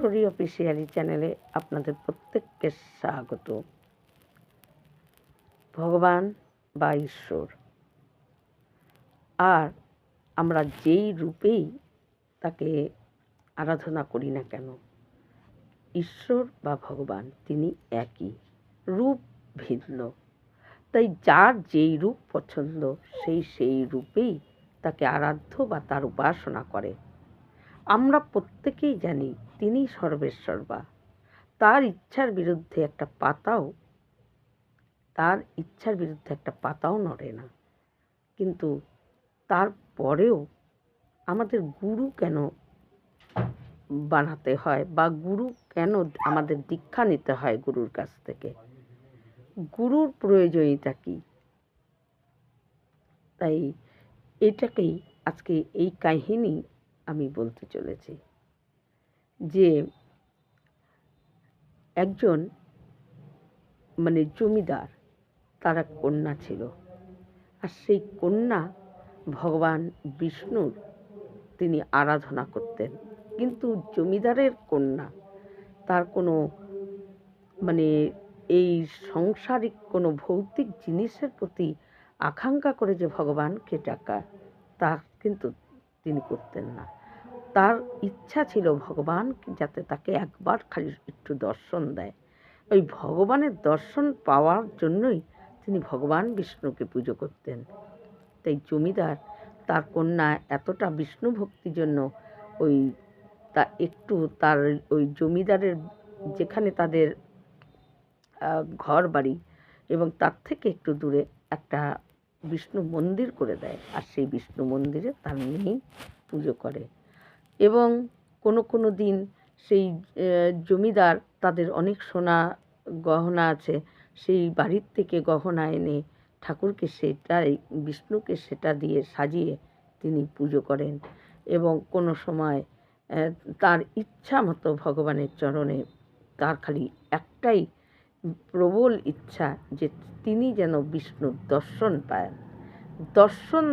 Story officially চ্যানেলে আপনাদের প্রত্যেককে স্বাগত। ভগবান বা ঈশ্বর। আর আমরা যেই রূপেই তাকে আরাধনা করি না কেন, ঈশ্বর বা ভগবান তিনি একই, রূপ ভিন্ন। তাই যার যেই রূপ পছন্দ সেই সেই রূপেই তাকে আরাধ্য বা তার উপাসনা করে। আমরা প্রত্যেকেই জানি তিনি সর্বেশ্বর্বা তার ইচ্ছার বিরুদ্ধে একটা পাতাও, তার ইচ্ছার বিরুদ্ধে একটা পাতাও নড়ে না। কিন্তু তারপরেও আমাদের গুরু কেন বানাতে হয় বা গুরু কেন আমাদের দীক্ষা নিতে হয় গুরুর কাছ থেকে? গুরুর প্রয়োজনীয়তা কী? তাই এটাকেই আজকে এই কাহিনী আমি বলতে চলেছি। যে একজন মানে জমিদার, তার এক কন্যা ছিল। আর সেই কন্যা ভগবান বিষ্ণুর তিনি আরাধনা করতেন। কিন্তু জমিদারের কন্যা, তার কোনো মানে এই সংসারিক কোনো ভৌতিক জিনিসের প্রতি আকাঙ্ক্ষা করে যে ভগবানকে ডাকা, তা কিন্তু তিনি করতেন না। তার ইচ্ছা ছিল ভগবান যাতে তাকে একবার খালি একটু দর্শন দেয়। ওই ভগবানের দর্শন পাওয়ার জন্যই তিনি ভগবান বিষ্ণুকে পুজো করতেন। তাই জমিদার তার কন্যা এতটা বিষ্ণু ভক্তির জন্য ওই তা একটু তার ওই জমিদারের যেখানে তাদের ঘর বাড়ি এবং তার থেকে একটু দূরে একটা বিষ্ণু মন্দির করে দেয়। আর সেই বিষ্ণু মন্দিরে তার মেয়ে পুজো করে। এবং কোনো কোনো দিন সেই জমিদার তাদের অনেক সোনা গহনা আছে, সেই বাড়ির থেকে গহনা এনে ঠাকুরকে সেটাই, বিষ্ণুকে সেটা দিয়ে সাজিয়ে তিনি পুজো করেন এবং কোনো সময় তার ইচ্ছা মতো ভগবানের চরণে তার খালি একটাই প্রবল ইচ্ছা যে তিনি যেন বিষ্ণুর দর্শন পায়। দর্শন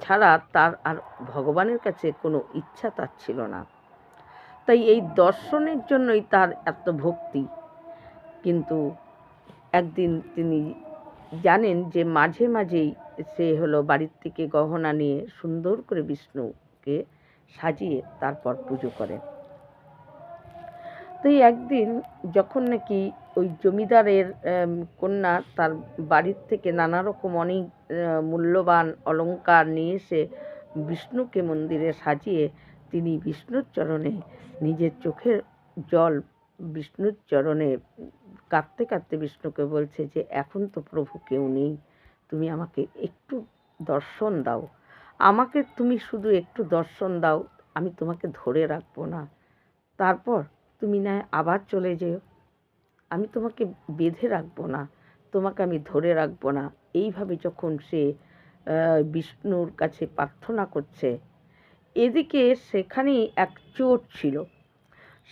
ছাড়া তার আর ভগবানের কাছে কোনো ইচ্ছা তার ছিল না। তাই এই দর্শনের জন্যই তার এত ভক্তি। কিন্তু একদিন তিনি জানেন যে মাঝে মাঝেই সে হলো বাড়ির থেকে গহনা নিয়ে সুন্দর করে বিষ্ণুকে সাজিয়ে তারপর পুজো করে। তো একদিন যখন নাকি ওই জমিদারের কন্যা তার বাড়ির থেকে নানা রকম অনেক মূল্যবান অলঙ্কার নিয়ে এসে বিষ্ণুকে মন্দিরে সাজিয়ে তিনি বিষ্ণুর চরণে নিজের চোখের জল বিষ্ণুর চরণে কাঁদতে কাঁদতে বিষ্ণুকে বলছে যে, এখন তো প্রভু কেউ নেই, তুমি আমাকে একটু দর্শন দাও। আমাকে তুমি শুধু একটু দর্শন দাও, আমি তোমাকে ধরে রাখব না। তারপর তুমি না আবার চলে যেও। আমি তোমাকে বেঁধে রাখব না, তোমাকে আমি ধরে রাখব না। এইভাবে যখন সে বিষ্ণুর কাছে প্রার্থনা করছে, এদিকে সেখানেই এক চোর ছিল।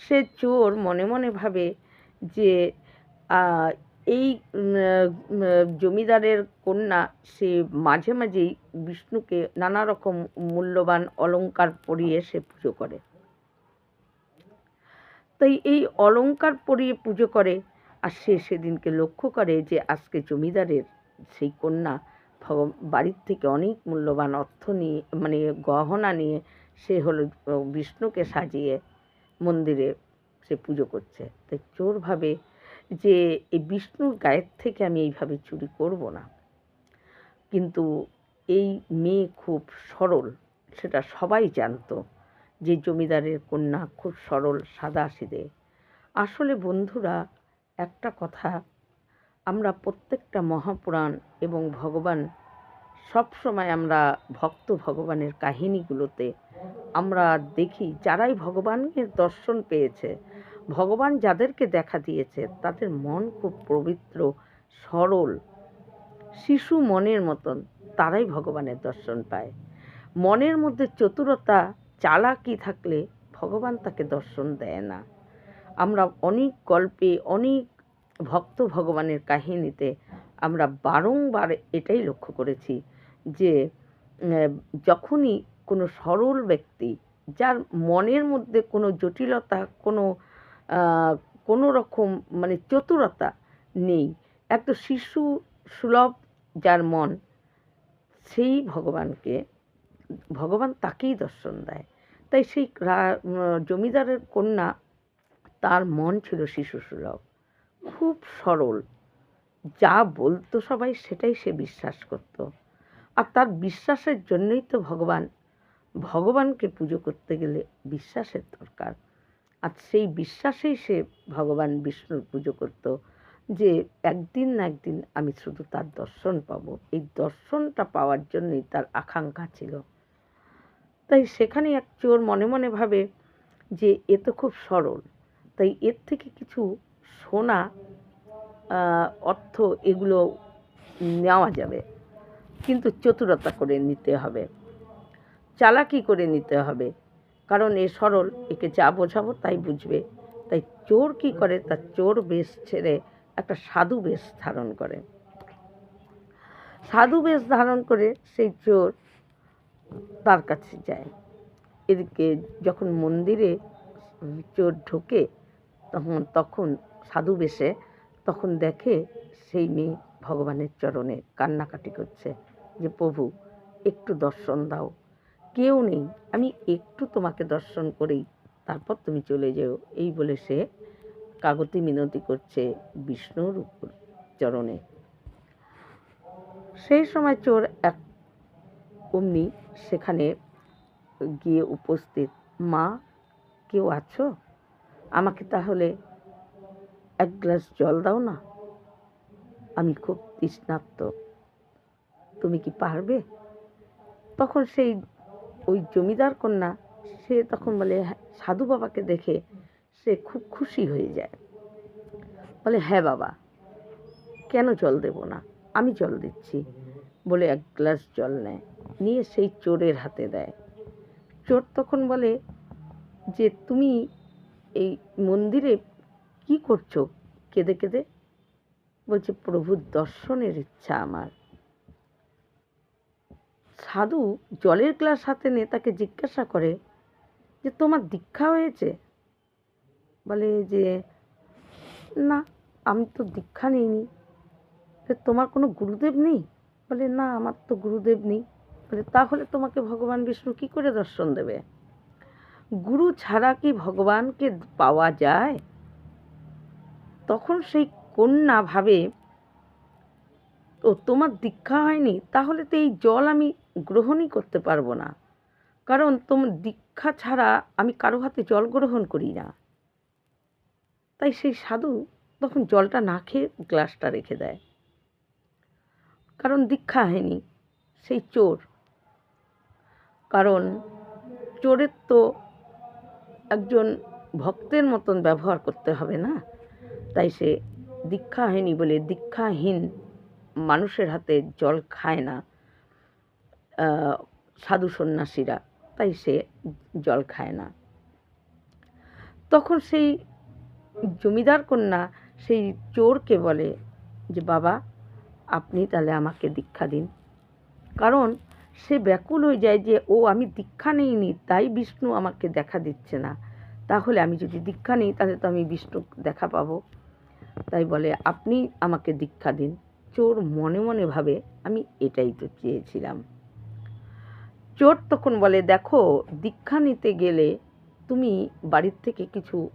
সে চোর মনে মনে ভাবে যে এই জমিদারের কন্যা সে মাঝে মাঝেই বিষ্ণুকে নানা রকম মূল্যবান অলঙ্কার পরিয়ে সে পুজো করে। তাই এই অলঙ্কার পরিয়ে পুজো করে আর সে সেদিনকে লক্ষ্য করে যে আজকে জমিদারের সেই কন্যা বাড়ির থেকে অনেক মূল্যবান অর্থ নিয়ে মানে গহনা নিয়ে সে হলো বিষ্ণুকে সাজিয়ে মন্দিরে সে পুজো করছে। তাই চোর ভাবে যে এই বিষ্ণুর গায়ের থেকে আমি এইভাবে চুরি করব না। কিন্তু এই মেয়ে খুব সরল, সেটা সবাই জানতো যে জমিদারের কন্যা খুব সরল, সাদা সিদে। আসলে বন্ধুরা একটা কথা, আমরা প্রত্যেকটা মহাপুরাণ এবং ভগবান সব সময় আমরা ভক্ত ভগবানের কাহিনীগুলোতে, আমরা দেখি যারাই ভগবানের দর্শন পেয়েছে, ভগবান যাদেরকে দেখা দিয়েছে, তাদের মন খুব পবিত্র, সরল, শিশু মনের মতন, তারাই ভগবানের দর্শন পায়। মনের মধ্যে চতুরতা, চালাকি থাকলে ভগবান তাকে দর্শন দেয় না। আমরা অনেক গল্পে, অনেক ভক্ত ভগবানের কাহিনীতে আমরা বারংবার এটাই লক্ষ্য করেছি যে যখনই কোনো সরল ব্যক্তি যার মনের মধ্যে কোনো জটিলতা, কোনো কোনো রকম মানে চতুরতা নেই একটা শিশু সুলভ যার মন, সেই ভগবানকে, ভগবান তাকেই দর্শন দেয়। তাই সেই জমিদারের কন্যা তার মন ছিল শিশু সুলভ খুব সরল। যা বলতো সবাই সেটাই সে বিশ্বাস করত। আর তার বিশ্বাসের জন্যই তো ভগবান, ভগবানকে পুজো করতে গেলে বিশ্বাসের দরকার। আর সেই বিশ্বাসেই সে ভগবান বিষ্ণুর পুজো করত যে একদিন না একদিন আমি শুধু তার দর্শন পাবো। এই দর্শনটা পাওয়ার জন্যই তার আকাঙ্ক্ষা ছিল। তাই সেখানে এক চোর মনে মনে ভাবে যে এ তো খুব সরল। তাই এর থেকে কিছু সোনা অর্থ এগুলো নেওয়া যাবে। কিন্তু চতুরতা করে নিতে হবে। চালাকি করে নিতে হবে। কারণ এ সরল, একে যা বোঝাবো তাই বুঝবে। তাই চোর কি করে? তার চোর বেশ ছেড়ে একটা সাধু বেশ ধারণ করে। সাধু বেশ ধারণ করে সেই চোর তার কাছে যায়। এদিকে যখন মন্দিরে চোর ঢোকে তখন তখন সাধু বেশে, তখন দেখে সেই মেয়ে ভগবানের চরণে কান্নাকাটি করছে যে, প্রভু, একটু দর্শন দাও। কেউ নেই। আমি একটু তোমাকে দর্শন করেই তারপর তুমি চলে যেও। এই বলে সে কাগতি মিনতি করছে বিষ্ণুর উপর চরণে। সেই সময় চোর এক অমনি সেখানে গিয়ে উপস্থিত, মা, কেউ আছো? আমাকে তাহলে এক গ্লাস জল দাও না। আমি খুব তৃষ্ণার্ত। তুমি কি পারবে? তখন সেই ওই জমিদার কন্যা সে তখন বলে "হ্যাঁ, সাধু বাবাকে দেখে সে খুব খুশি হয়ে যায়। বলে হ্যাঁ বাবা কেন জল দেব না? আমি জল দিচ্ছি। বলে এক গ্লাস জল নেয়। নিয়ে সেই চোরের হাতে দেয়। চোর তখন বলে যে তুমি এই মন্দিরে কি করছ? কেঁদে কেঁদে? বলছে, প্রভুর দর্শনের ইচ্ছা আমার। সাধু জলের গ্লাস হাতে নিয়ে তাকে জিজ্ঞাসা করে যে, তোমার দীক্ষা হয়েছে? বলে যে, না, আমি তো দীক্ষা নিইনি। "তা তোমার কোনো গুরুদেব নেই? বলে, না, আমার তো গুরুদেব নেই। বলে, তাহলে তোমাকে ভগবান বিষ্ণু কি করে দর্শন দেবে? গুরু ছাড়া কি ভগবানকে পাওয়া যায়? তখন সেই কন্যা ভাবে, ও, তোমার দীক্ষা হয়নি, তাহলে তো এই জল আমি গ্রহণই করতে পারব না। কারণ তোমার দীক্ষা ছাড়া আমি কারও হাতে জল গ্রহণ করি না। তাই সেই সাধু তখন জলটা না খেয়ে গ্লাসটা রেখে দেয়। কারণ দীক্ষা হয়নি, সেই চোর। কারণ চোরের তো একজন ভক্তের মতন ব্যবহার করতে হবে না? তাই সে দীক্ষা হয়নি বলে দীক্ষাহীন মানুষের হাতে জল খায় না সাধু সন্ন্যাসীরা। তাই সে জল খায় না। তখন সেই জমিদার কন্যা সেই চোরকে বলে যে, বাবা, আপনি তাহলে আমাকে দীক্ষা দিন। কারণ সে ব্যাকুল হয়ে যায় যে, ও, আমি দীক্ষা নিইনি, তাই বিষ্ণু আমাকে দেখা দিচ্ছে না। তাহলে আমি যদি দীক্ষা নিই, তাহলে তো আমি বিষ্ণু দেখা পাবো। তাই বলে, আপনি আমাকে দীক্ষা দিন। চোর মনে মনে ভাবে, আমি এটাই তো চেয়েছিলাম। চোর তখন বলে, দেখো, দীক্ষা নিতে গেলে তুমি বাড়ির থেকে কিছু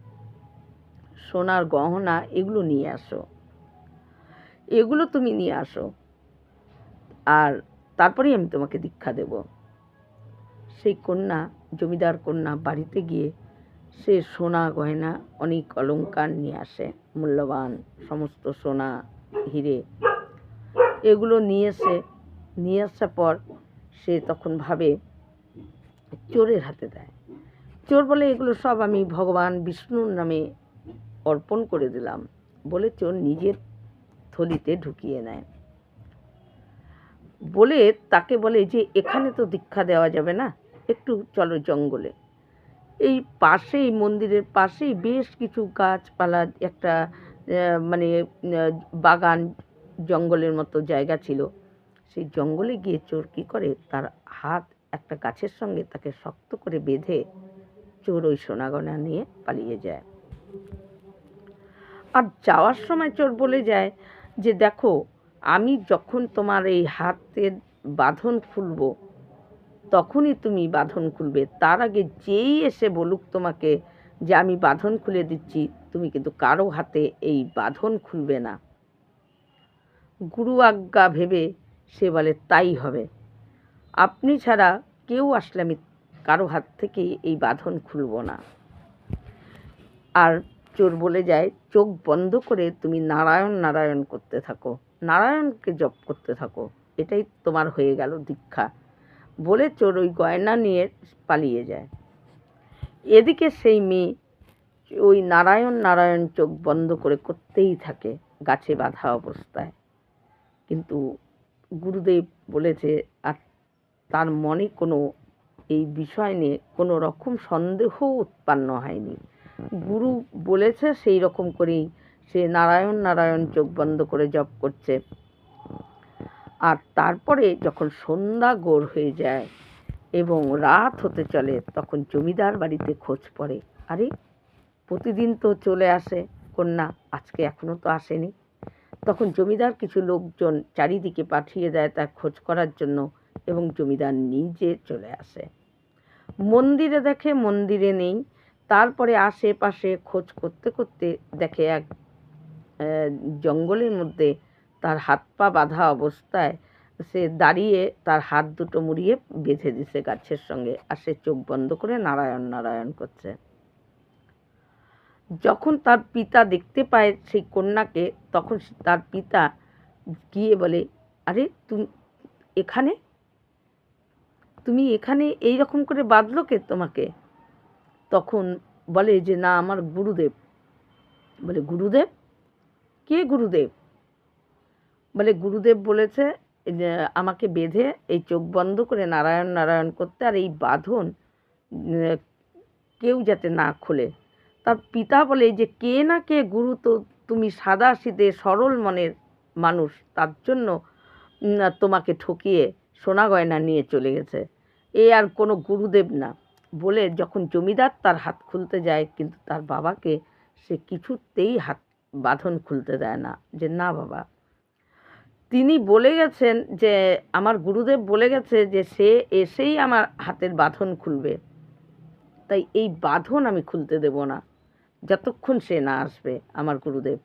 সোনার গহনা এগুলো নিয়ে আসো। এগুলো তুমি নিয়ে আসো। আর তারপরেই আমি তোমাকে দীক্ষা দেব। সেই কন্যা, জমিদার কন্যা বাড়িতে গিয়ে সে সোনা গয়না, অনেক অলঙ্কার নিয়ে আসে, মূল্যবান সমস্ত সোনা, হিরে। এগুলো নিয়ে এসে, নিয়ে আসার পর সে তখন ভাবে, চোরের হাতে দেয়। চোর বলে, এগুলো সব আমি ভগবান বিষ্ণুর নামে অর্পণ করে দিলাম। বলে চোর নিজের থলিতে ঢুকিয়ে নেয়। বলে তাকে বলে যে, এখানে তো দীক্ষা দেওয়া যাবে না, একটু চলো জঙ্গলে। এই পাশেই, মন্দিরের পাশেই বেশ কিছু গাছপালা, একটা মানে বাগান, জঙ্গলের মতো জায়গা ছিল। সেই জঙ্গলে গিয়ে চোর কী করে? তার হাত একটা গাছের সঙ্গে তাকে শক্ত করে বেঁধে চোর ওই সোনাগনা নিয়ে পালিয়ে যায়। আর যাওয়ার সময় চোর বলে যায় যে, দেখো আমি যখন তোমার এই হাতের বাঁধন খুলব, তখনই তুমি বাঁধন খুলবে। তার আগে যেই এসে বলুক তোমাকে যে আমি বাঁধন খুলে দিচ্ছি, তুমি কিন্তু কারও হাতে এই বাঁধন খুলবে না। গুরু আজ্ঞা ভেবে সে বলে, তাই হবে। আপনি ছাড়া কেউ আসলে আমি কারও হাত থেকে এই বাঁধন খুলব না। আর চোর বলে যায়, চোখ বন্ধ করে তুমি নারায়ণ নারায়ণ করতে থাকো। নারায়ণকে জপ করতে থাকো। এটাই তোমার হয়ে গেল দীক্ষা। বলে চোর ওই গয়না নিয়ে পালিয়ে যায়। এদিকে সেই মেয়ে ওই নারায়ণ নারায়ণ চোখ বন্ধ করে করতেই থাকে গাছে বাঁধা অবস্থায়। কিন্তু গুরুদেব বলেছে আর তার মনে কোনো এই বিষয় নিয়ে কোনো রকম সন্দেহ উৎপন্ন হয়নি। গুরু বলেছে সেই রকম করেই সে নারায়ণ নারায়ণ চোখ বন্ধ করে জপ করছে। আর তারপরে যখন সন্ধ্যা গোড় হয়ে যায় এবং রাত হতে চলে, তখন জমিদার বাড়িতে খোঁজ পড়ে। আরে, প্রতিদিন তো চলে আসে কন্যা, আজকে এখনও তো আসেনি। তখন জমিদার কিছু লোকজন চারিদিকে পাঠিয়ে দেয় তার খোঁজ করার জন্য এবং জমিদার নিজে চলে আসে। মন্দিরে দেখে মন্দিরে নেই, তারপরে আশেপাশে খোঁজ করতে করতে দেখে এক জঙ্গলের মধ্যে তার হাত পা বাঁধা অবস্থায় সে দাঁড়িয়ে তার হাত দুটো মুড়িয়ে বেঁধে দিছে গাছের সঙ্গে আর সে চোখ বন্ধ করে নারায়ণ নারায়ণ করছে। যখন তার পিতা দেখতে পায় সেই কন্যাকে, তখন তার পিতা গিয়ে বলে, আরে, তুমি, এখানে? তুমি এখানে এই রকম করে বাঁধলো কে তোমাকে? তখন বলে যে, না, আমার গুরুদেব। বলে, গুরুদেব? কে গুরুদেব? বলে গুরুদেব বলেছে আমাকে বেঁধে এই চোখ বন্ধ করে নারায়ণ নারায়ণ করতে আর এই বাঁধন কেউ যাতে না খোলে। তার পিতা বলে যে কে না কে গুরু তো তুমি সাদা সিধে সরল মনের মানুষ, তার জন্য তোমাকে ঠকিয়ে সোনা গয়না নিয়ে চলে গেছে। এ আর কোনো গুরুদেব না। বলে যখন জমিদার তার হাত খুলতে যায়, কিন্তু তার বাবাকে সে কিছুতেই হাত বাঁধন খুলতে দেয় না, যে না বাবা। তিনি বলে গেছেন যে, আমার গুরুদেব বলে গেছে যে, সে এসেই আমার হাতের বাঁধন খুলবে। তাই এই বাঁধন আমি খুলতে দেব না, যতক্ষণ সে না আসবে আমার গুরুদেব।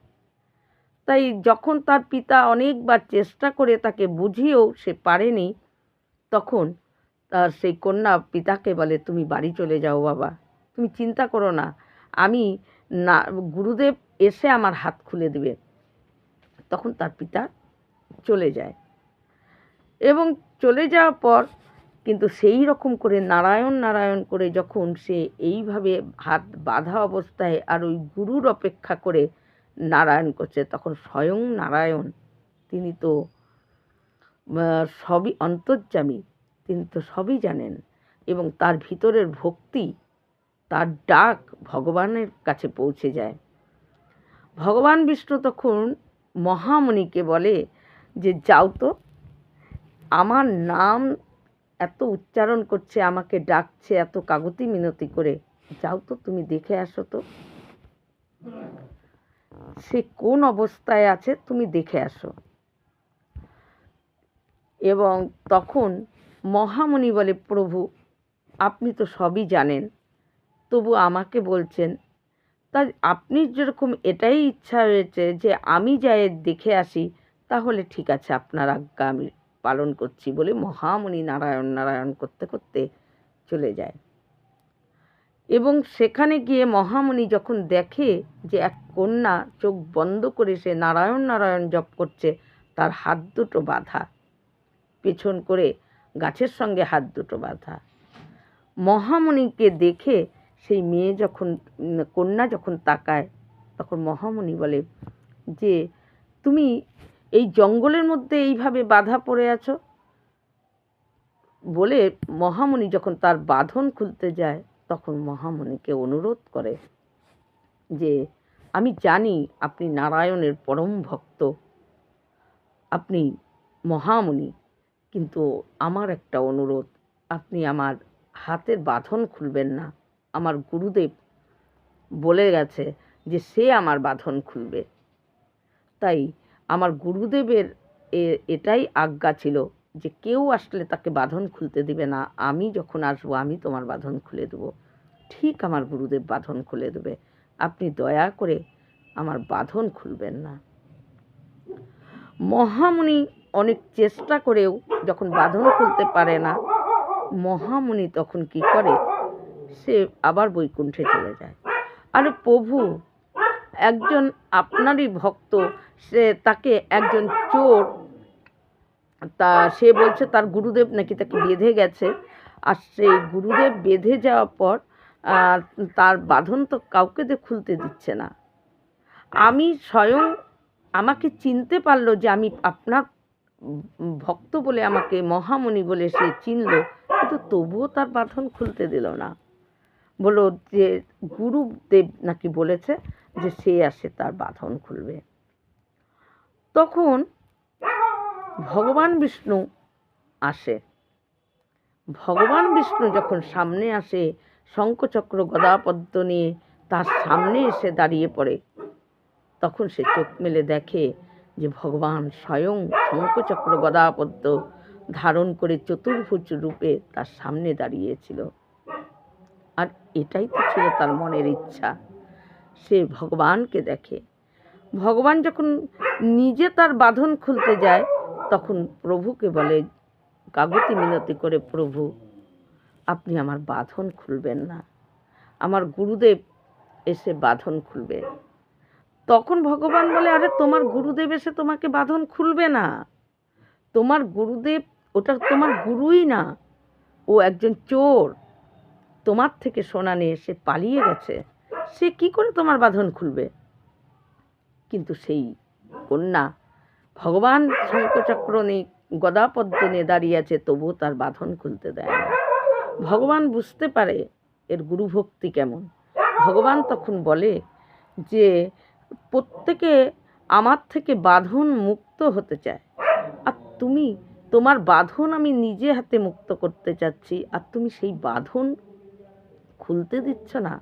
তাই যখন তার পিতা অনেকবার চেষ্টা করে তাকে বুঝিয়েও সে পারেনি, তখন তার সেই কন্যা পিতাকে বলে, তুমি বাড়ি চলে যাও বাবা। তুমি চিন্তা করো না। আমি না, গুরুদেব এসে আমার হাত খুলে দেবে। তখন তার পিতা চলে যায়। এবং চলে যাওয়ার পর কিন্তু সেই রকম করে নারায়ণ নারায়ণ করে যখন সে এইভাবে হাত বাঁধা অবস্থায় আর ওই গুরুর অপেক্ষা করে নারায়ণ করছে, তখন স্বয়ং নারায়ণ, তিনি তো সবই অন্তর্যামী, তিনি তো সবই জানেন এবং তার ভিতরের ভক্তি, তার ডাক ভগবানের কাছে পৌঁছে যায়। ভগবান বিষ্ণু তখন মহামণিকে বলে যে, যাও তো, আমার নাম এত উচ্চারণ করছে, আমাকে ডাকছে, এত কাগতি মিনতি করে। যাও তো, তুমি দেখে আসো তো। সে কোন অবস্থায় আছে, তুমি দেখে আসো। এবং তখন মহামণি বলে, প্রভু, আপনি তো সবই জানেন। তবু আমাকে বলছেন তা আপনি যেরকম এটাই ইচ্ছা হয়েছে যে আমি যাই দেখে আসি, তাহলে ঠিক আছে আপনার আজ্ঞা আমি পালন করছি বলে মহামণি নারায়ণ নারায়ণ করতে করতে চলে যায়। এবং সেখানে গিয়ে মহামণি যখন দেখে যে এক কন্যা চোখ বন্ধ করে সে নারায়ণ নারায়ণ জপ করছে, তার হাত দুটো বাঁধা, পেছন করে গাছের সঙ্গে হাত দুটো বাঁধা। মহামণিকে দেখে সেই মেয়ে যখন, কন্যা যখন তাকায়, তখন মহামণি বলে, যে, তুমি এই জঙ্গলের মধ্যে এইভাবে বাধা পড়ে আছো? বলে মহামণি যখন তার বাঁধন খুলতে যায়, তখন মহামণিকে অনুরোধ করে যে, আমি জানি আপনি নারায়ণের পরম ভক্ত। আপনি মহামণি, কিন্তু আমার একটা অনুরোধ। আপনি আমার হাতের বাঁধন খুলবেন না। আমার গুরুদেব বলে গেছে যে সে আমার বাঁধন খুলবে। তাই আমার গুরুদেবের এটাই আজ্ঞা ছিল যে কেউ আসলে তাকে বাঁধন খুলতে দিবে না। আমি যখন আসব, আমি তোমার বাঁধন খুলে দেবো। ঠিক আমার গুরুদেব বাঁধন খুলে দেবে। আপনি দয়া করে আমার বাঁধন খুলবেন না। মহামুনি অনেক চেষ্টা করেও যখন বাঁধন খুলতে পারে না, মহামুনি তখন কি করে? সে আবার বৈকুণ্ঠে চলে যায়। আরে প্রভু, একজন আপনারই ভক্ত, সে তাকে একজন চোর, তা সে বলছে তার গুরুদেব নাকি তাকে বেঁধে গেছে। আর সেই গুরুদেব বেঁধে যাওয়ার পর তার বাঁধন তো কাউকে দিয়ে খুলতে দিচ্ছে না। আমি স্বয়ং আমাকে চিনতে পারল যে আমি আপনার ভক্ত বলে আমাকে মহামণি বলে সে চিনলো, কিন্তু তবুও তার বাঁধন খুলতে দিল না। বলল যে গুরুদেব নাকি বলেছে যে, সে আসে তার বাঁধন খুলবে? তখন ভগবান বিষ্ণু আসে। ভগবান বিষ্ণু যখন সামনে আসে, শঙ্খচক্র গদাপদ্ম নিয়ে তার সামনে এসে দাঁড়িয়ে পড়ে। তখন সে চোখ মেলে দেখে যে, ভগবান স্বয়ং শঙ্খচক্র গদাপদ্ম ধারণ করে চতুর্ভুজ রূপে তার সামনে দাঁড়িয়েছিল। আর এটাই তো ছিল তার মনের ইচ্ছা। সে ভগবানকে দেখে। ভগবান যখন নিজে তার বাঁধন খুলতে যায়, তখন প্রভুকে বলে কাগতি মিনতি করে, প্রভু, আপনি আমার বাঁধন খুলবেন না। আমার গুরুদেব এসে বাঁধন খুলবে। তখন ভগবান বলে, আরে, তোমার গুরুদেব এসে তোমাকে বাঁধন খুলবে না। তোমার গুরুদেব, ওটা তোমার গুরুই না। ও একজন চোর। তোমার থেকে সোনা নিয়ে সে পালিয়ে গেছে, সে কি করে তোমার বাঁধন খুলবে? কিন্তু সেই কন্যা ভগবান শঙ্কচক্র নিয়ে গদাপদ্ম নিয়ে দাঁড়িয়ে আছে, তবুও তার বাঁধন খুলতে দেয় না। ভগবান বুঝতে পারে এর গুরুভক্তি কেমন। ভগবান তখন বলে যে, প্রত্যেকে আমার থেকে বাঁধন মুক্ত হতে চায়। আর তুমি, তোমার বাঁধন আমি নিজে হাতে মুক্ত করতে চাচ্ছি, আর তুমি সেই বাঁধন খুলতে দিচ্ছ না।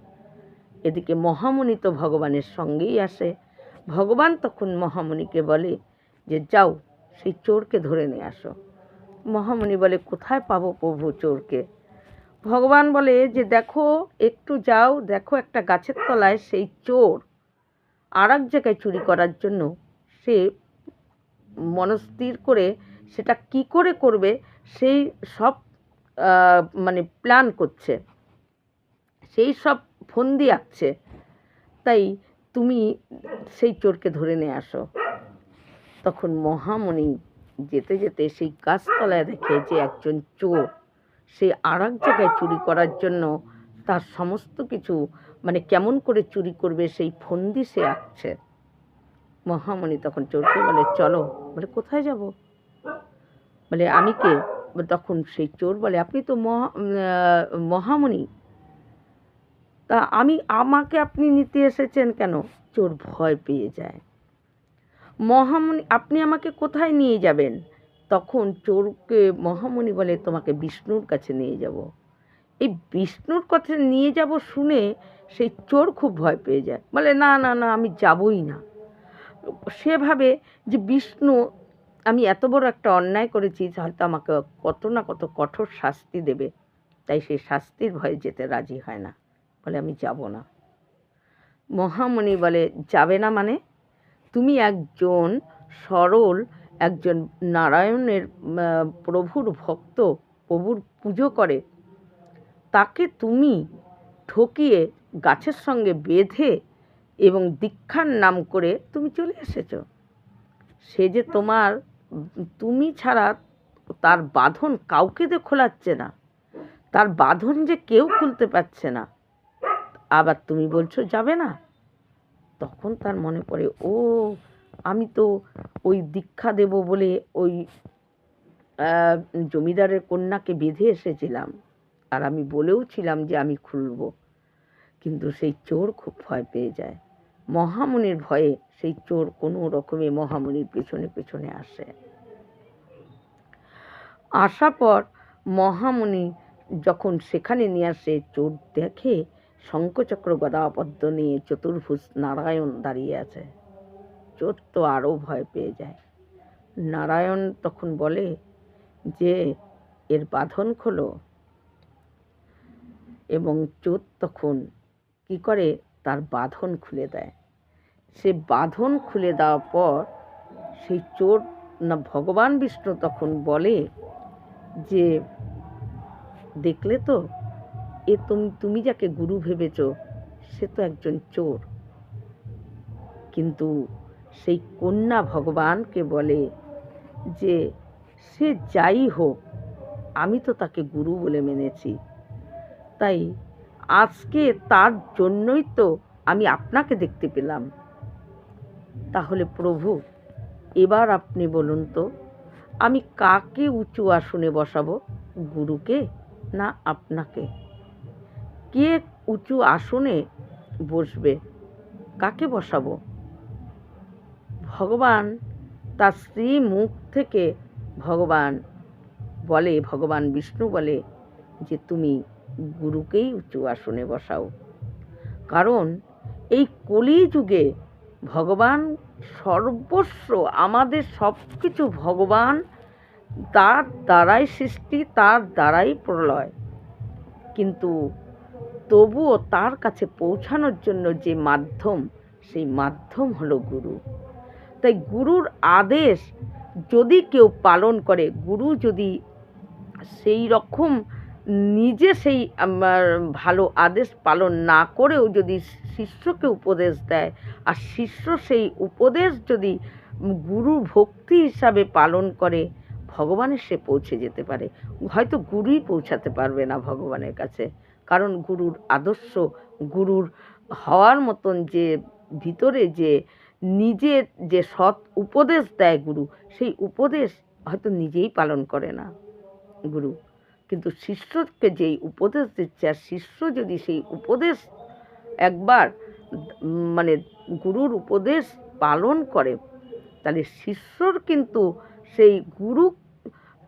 এদিকে মহামণি তো ভগবানের সঙ্গেই আসে। ভগবান তখন মহামণিকে বলে যে, যাও, সেই চোরকে ধরে নিয়ে আসো। মহামণি বলে, কোথায় পাবো প্রভু চোরকে? ভগবান বলে, যে দেখো, একটু যাও, দেখো একটা গাছের তলায় সেই চোর। আর এক জায়গায় চুরি করার জন্য সে মনস্থির করে সেটা কি করে করবে, সেই সব মানে প্ল্যান করছে। সেই সব ফন্দি আঁকছে। তাই তুমি সেই চোরকে ধরে নিয়ে আসো। তখন মহামণি যেতে যেতে সেই গাছতলায় দেখে যে একজন চোর, সে আর এক জায়গায় চুরি করার জন্য তার সমস্ত কিছু মানে কেমন করে চুরি করবে সেই ফন্দি সে আঁকছে। মহামণি তখন চোরকে বলে, চলো। বলে, কোথায় যাব? বলে, আমি কে? তখন সেই চোর বলে, আপনি তো মহা মহামণি। তা আমি, আমাকে আপনি নিতে এসেছেন কেন? চোর ভয় পেয়ে যায়। মহামণি, আপনি আমাকে কোথায় নিয়ে যাবেন? তখন চোরকে মহামণি বলে, তোমাকে বিষ্ণুর কাছে নিয়ে যাব। এই বিষ্ণুর কাছে নিয়ে যাব শুনে সেই চোর খুব ভয় পেয়ে যায়। বলে, না না না, আমি যাবই না। সে ভাবে যে, বিষ্ণু, আমি এত বড় একটা অন্যায় করেছি, হয়তো আমাকে কত না কত কঠোর শাস্তি দেবে। তাই সেই শাস্তির ভয়ে যেতে রাজি হয় না। বলে আমি যাব না। মহামণি বলে, যাবে না মানে? তুমি একজন সরল, একজন নারায়ণের প্রভুর ভক্ত, প্রভুর পুজো করে। তাকে তুমি ঠকিয়ে গাছের সঙ্গে বেঁধে এবং দীক্ষার নাম করে তুমি চলে এসেছ। সে যে তোমার, তুমি ছাড়া তার বাঁধন কাউকে দিয়ে খোলাচ্ছে না, তার বাঁধন যে কেউ খুলতে পারছে না আবার তুমি বলছো, যাবে না? তখন তার মনে পড়ে, ও, আমি তো ওই দীক্ষা দেব বলে ওই জমিদারের কন্যাকে বেঁধে এসেছিলাম। আর আমি বলেও ছিলাম যে আমি খুলব। কিন্তু সেই চোর খুব ভয় পেয়ে যায়। মহামুনির ভয়ে সেই চোর কোনো রকমে মহামুনির পেছনে পেছনে আসে। আসার পর মহামুনি যখন সেখানে নিয়ে আসে, চোর দেখে শঙ্খচক্র গদাপদ্ম নিয়ে চতুর্ভুজ নারায়ণ দাঁড়িয়ে আছে। চোর তো আরও ভয় পেয়ে যায়। নারায়ণ তখন বলে, যে, এর বাঁধন খোলো। এবং চোর তখন কি করে? তার বাঁধন খুলে দেয়। সে বাঁধন খুলে দেওয়ার পর সেই চোর না ভগবান বিষ্ণু তখন বলে, যে, দেখলে তো এ তুমি তুমি যাকে গুরু ভেবেছ, সে তো একজন চোর। কিন্তু সেই কন্যা ভগবানকে বলে যে, সে যাই হোক, আমি তো তাকে গুরু বলে মেনেছি। তাই আজকে তার জন্যই তো আমি আপনাকে দেখতে পেলাম। তাহলে প্রভু, এবার আপনি বলুন তো, আমি কাকে উঁচু আসনে বসাবো, গুরুকে না আপনাকে? কে উঁচু আসনে বসবে? কাকে বসাবো? ভগবান তার স্ত্রী মুখ থেকে ভগবান বলে, ভগবান বিষ্ণু বলে যে, তুমি গুরুকেই উঁচু আসনে বসাও। কারণ এই কলি যুগে ভগবান সর্বস্ব, আমাদের সব কিছু ভগবান, তার দ্বারাই সৃষ্টি, তার দ্বারাই প্রলয়। কিন্তু তবুও তার কাছে পৌঁছানোর জন্য যে মাধ্যম, সেই মাধ্যম হলো গুরু। তাই গুরুর আদেশ যদি কেউ পালন করে, গুরু যদি সেই রকম নিজে সেই ভালো আদেশ পালন না করেও যদি শিষ্যকে উপদেশ দেয়, আর শিষ্য সেই উপদেশ যদি গুরু ভক্তি হিসাবে পালন করে, ভগবানের সে পৌঁছে যেতে পারে। হয়তো গুরুই পৌঁছাতে পারবে না ভগবানের কাছে। কারণ গুরুর আদর্শ, গুরুর হওয়ার মতন যে ভিতরে যে নিজের যে সৎ উপদেশ দেয় গুরু, সেই উপদেশ হয়তো নিজেই পালন করে না গুরু। কিন্তু শিষ্যকে যেই উপদেশ দিচ্ছে, আর শিষ্য যদি সেই উপদেশ একবার মানে গুরুর উপদেশ পালন করে, তাহলে শিষ্যর কিন্তু সেই গুরু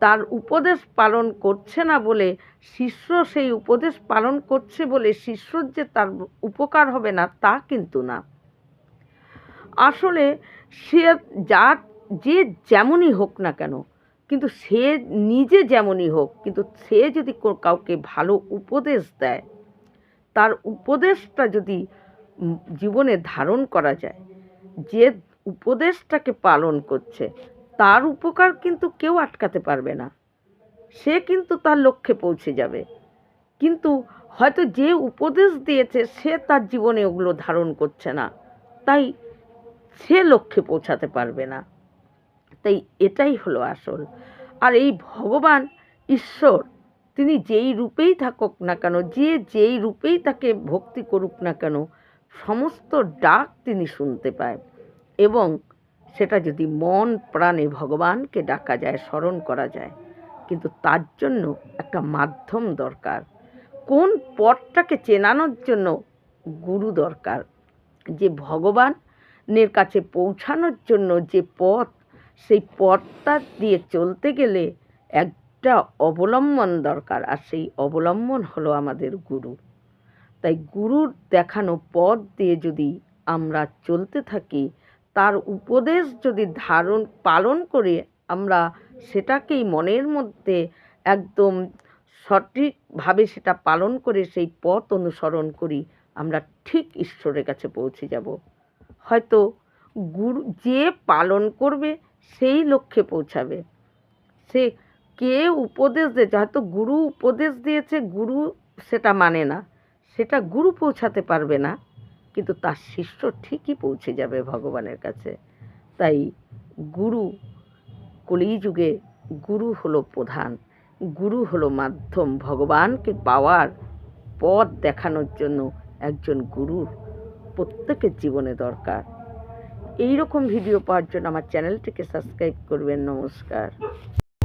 তার উপদেশ পালন করছে না বলে, শিষ্য সেই উপদেশ পালন করছে বলে শিষ্যর যে তার উপকার হবে না, তা কিন্তু না। আসলে সে যা, যে যেমনই হোক না কেন, কিন্তু সে নিজে যেমনই হোক, কিন্তু সে যদি কাউকে ভালো উপদেশ দেয়, তার উপদেশটা যদি জীবনে ধারণ করা যায়, যে উপদেশটাকে পালন করছে তার উপকার কিন্তু কেউ আটকাতে পারবে না। সে কিন্তু তার লক্ষ্যে পৌঁছে যাবে। কিন্তু হয়তো যে উপদেশ দিয়েছে, সে তার জীবনে ওগুলো ধারণ করছে না। তাই সে লক্ষ্যে পৌঁছাতে পারবে না। তাই এটাই হলো আসল। আর এই ভগবান, ঈশ্বর, তিনি যেই রূপেই থাকুক না কেন, যে যেই রূপেই তাকে ভক্তি করুক না কেন, সমস্ত ডাক তিনি শুনতে পায়। এবং সেটা যদি মন প্রাণে ভগবানকে ডাকা যায়, স্মরণ করা যায়, কিন্তু তার জন্য একটা মাধ্যম দরকার। কোন পথটাকে চেনানোর জন্য গুরু দরকার? যে ভগবানের কাছে পৌঁছানোর জন্য যে পথ, সেই পথটা দিয়ে চলতে গেলে একটা অবলম্বন দরকার, আর সেই অবলম্বন হলো আমাদের গুরু। তাই গুরুর দেখানো পথ দিয়ে যদি আমরা চলতে থাকি তার উপদেশ যদি ধারণ, পালন করে আমরা সেটাকেই মনের মধ্যে একদম সঠিকভাবে সেটা পালন করে সেই পথ অনুসরণ করি, আমরা ঠিক ঈশ্বরের কাছে পৌঁছে যাব। হয়তো গুরু যে পালন করবে সেই লক্ষ্যে পৌঁছাবে। সে কে উপদেশ দিয়েছে হয়তো গুরু উপদেশ দিয়েছে, গুরু সেটা মানে না, সেটা গুরু পৌঁছাতে পারবে না। কিন্তু তার শিষ্য ঠিকই পৌঁছে যাবে ভগবানের কাছে। তাই গুরু, কলিযুগে গুরু হলো প্রধান। গুরু হলো মাধ্যম ভগবানকে পাওয়ার পথ দেখানোর জন্য একজন গুরুর প্রত্যেকের জীবনে দরকার। এই রকম ভিডিও পাওয়ার জন্য আমার চ্যানেলটিকে সাবস্ক্রাইব করবেন। নমস্কার।